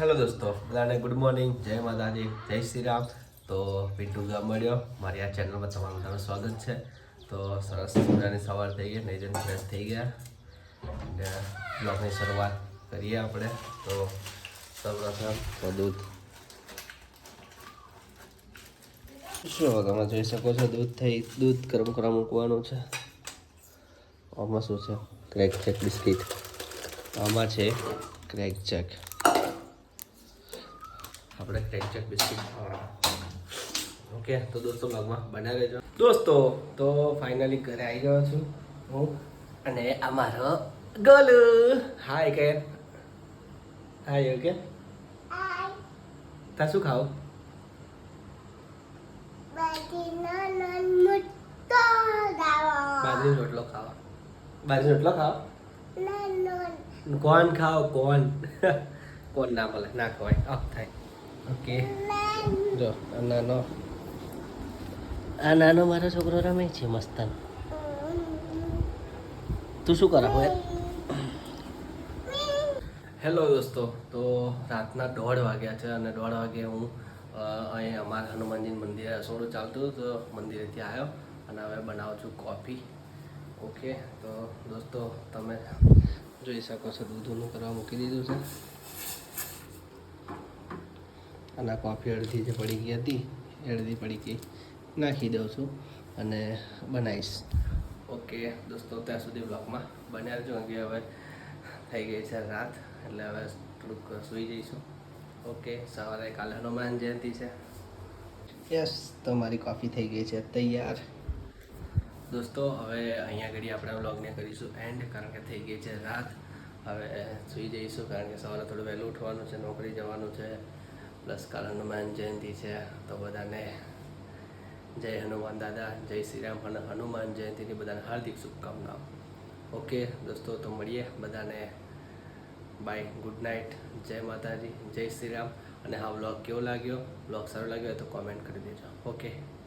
Hello દોસ્તો, બધાને good morning. જય માતાજી, જય શ્રી રામ તો પિન્ટુ ગામ મળ્યો. મારી આ ચેનલમાં તમારું બધાનું સ્વાગત છે. તો સરસ મજાની સવાર થઈ ગઈ નહીં ફ્રેશ થઈ ગયા. અને બ્લોગની શરૂઆત કરીએ આપણે. તો સૌપ્રથમ તો દૂધ. શું તમે જોઈ શકો છો, દૂધ થઈ, દૂધ ગરમ કરવા મૂકવાનું છે. આમાં શું છે? ક્રેક ચેક બિસ્કિટ આમાં છે ક્રેક ચેક આપણે ક્રેક બિસ્કિટ ખાવાના. ઓકે તો દોસ્તો ભાગમાં બના રહેજો. દોસ્તો તો ફાઇનલી ઘરે આવી ગયો છું હું અને આ મારો ગોલુ. હાય કે હાય ઓકે તા શું ખાવ? બાજરી રોટલો ખાવા. બાજરી રોટલો ખાવ? કોણ ખાવ? કોણ? કોણ ના બોલે? ના ખવાય. ઓફ થાય. ઓકે. જો આ નાનો. આ નાનો મારો છોકરો રમે છે મસ્તન. તું શું કરા હોય હેલો દોસ્તો તો રાતના દોઢ વાગ્યા છે અને દોઢ વાગે હું અહીં અમારા હનુમાનજી મંદિરે રસોડું ચાલતું હતું તો મંદિરેથી આવ્યો અને હવે બનાવું છું કોફી. ઓકે તો દોસ્તો તમે જોઈ શકો છો દૂધનું કરવા મૂકી દીધું છે. અને કોફી અડધી જે પડી ગઈ હતી અડધી પડી ગઈ. નાખી દઉં છું અને બનાવીશ. ઓકે દોસ્તો ત્યાં સુધી બ્લોગમાં બન્યા જો કે હવે થઈ ગઈ છે રાત એટલે હવે થોડુંક સૂઈ જઈશું. ઓકે સવારે કાલે હનુમાન જયંતિ છે. યસ તો મારી કોફી થઈ ગઈ છે તૈયાર. દોસ્તો હવે અહીંયા ઘડી આપણે વ્લોગને કરીશું એન્ડ કારણ કે થઈ ગઈ છે રાત. હવે સૂઈ જઈશું કારણ કે સવારે થોડું વહેલું ઉઠવાનું છે નોકરી જવાનું છે. પ્લસ કાલ હનુમાન જયંતિ છે, તો બધાને જય હનુમાન દાદા, જય શ્રી રામ અને હનુમાન જયંતિની બધાને હાર્દિક શુભકામનાઓ. ઓકે, દોસ્તો, તો મળીએ બધાને. બાય ગુડ નાઇટ જય માતાજી, જય શ્રી રામ. અને હા વ્લોગ કેવો લાગ્યો? વ્લોગ સારો લાગ્યો તો કોમેન્ટ કરી દેજો. ઓકે.